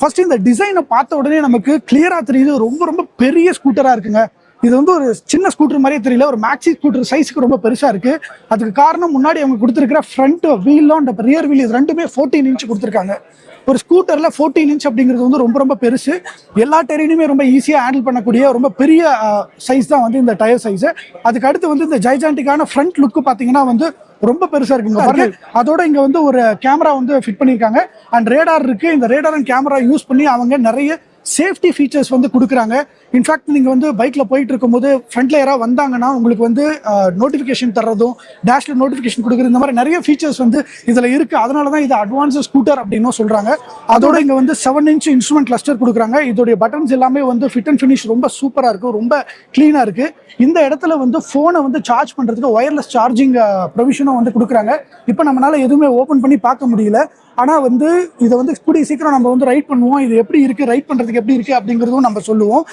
First இந்த டிசைனை பார்த்த உடனே நமக்கு கிளியரா தெரியுது. ரொம்ப ரொம்ப பெரிய ஸ்கூட்டரா இருக்குங்க. இது வந்து ஒரு சின்ன ஸ்கூட்டர் மாதிரியே தெரியல. ஒரு மேக்ஸி ஸ்கூட்டர் சைஸ்க்கு ரொம்ப பெருசாக இருக்கு. அதுக்கு காரணம் முன்னாடி அவங்க கொடுத்துருக்கிற ஃப்ரண்ட் வீலும் அண்ட் ரியர் வீல் இது ரெண்டுமே ஃபோர்டீன் இன்ச் கொடுத்துருக்காங்க. ஒரு ஸ்கூட்டரில் ஃபோர்டீன் இன்ச் அப்படிங்கிறது வந்து ரொம்ப ரொம்ப பெருசு. எல்லா டெரைனுமே ரொம்ப ஈஸியாக ஹேண்டில் பண்ணக்கூடிய ரொம்ப பெரிய சைஸ் தான் வந்து இந்த டயர் சைஸ் அதுக்கு அடுத்து வந்து இந்த ஜைஜாண்டிக்கான ஃப்ரண்ட் லுக்கு பார்த்தீங்கன்னா வந்து ரொம்ப பெருசா இருக்குங்க பாருங்க. அதோட இங்க வந்து ஒரு கேமரா வந்து ஃபிட் பண்ணியிருக்காங்க அண்ட் ரேடார் இருக்கு. இந்த ரேடார் அண்ட் கேமரா யூஸ் பண்ணி அவங்க நிறைய சேஃப்டி ஃபீச்சர்ஸ் வந்து கொடுக்குறாங்க. இன்ஃபேக்ட் நீங்கள் வந்து பைக்கில் போயிட்டு இருக்கும்போது ஃப்ரண்ட்ல யாராவது வந்தாங்கன்னா உங்களுக்கு வந்து நோட்டிஃபிகேஷன் தர்றதும் டேஷில் நோட்டிஃபிகேஷன் கொடுக்குறது இந்த மாதிரி நிறைய ஃபீச்சர்ஸ் வந்து இதில் இருக்குது அதனால தான் இது அட்வான்ஸ் ஸ்கூட்டர் அப்படின்னும் சொல்கிறாங்க அதோட இங்கே வந்து செவன் இன்ச் இன்ஸ்ட்ருமெண்ட் கிளஸ்டர் கொடுக்குறாங்க. இதோடைய பட்டன்ஸ் எல்லாமே வந்து ஃபிட் அண்ட் ஃபினிஷ் ரொம்ப சூப்பராக இருக்கும் ரொம்ப க்ளீனாக இருக்குது இந்த இடத்துல வந்து ஃபோனை வந்து சார்ஜ் பண்ணுறதுக்கு ஒயர்லெஸ் சார்ஜிங் ப்ரொவிஷனும் வந்து கொடுக்குறாங்க. இப்போ நம்மளால் எதுவுமே ஓப்பன் பண்ணி பார்க்க முடியல. ஆனால் வந்து இதை வந்து கூடிய சீக்கிரம் நம்ம வந்து ரைட் பண்ணுவோம். இது எப்படி இருக்குது ரைட் பண்ணுறதுக்கு எப்படி இருக்குது அப்படிங்கிறதும் நம்ம சொல்லுவோம்.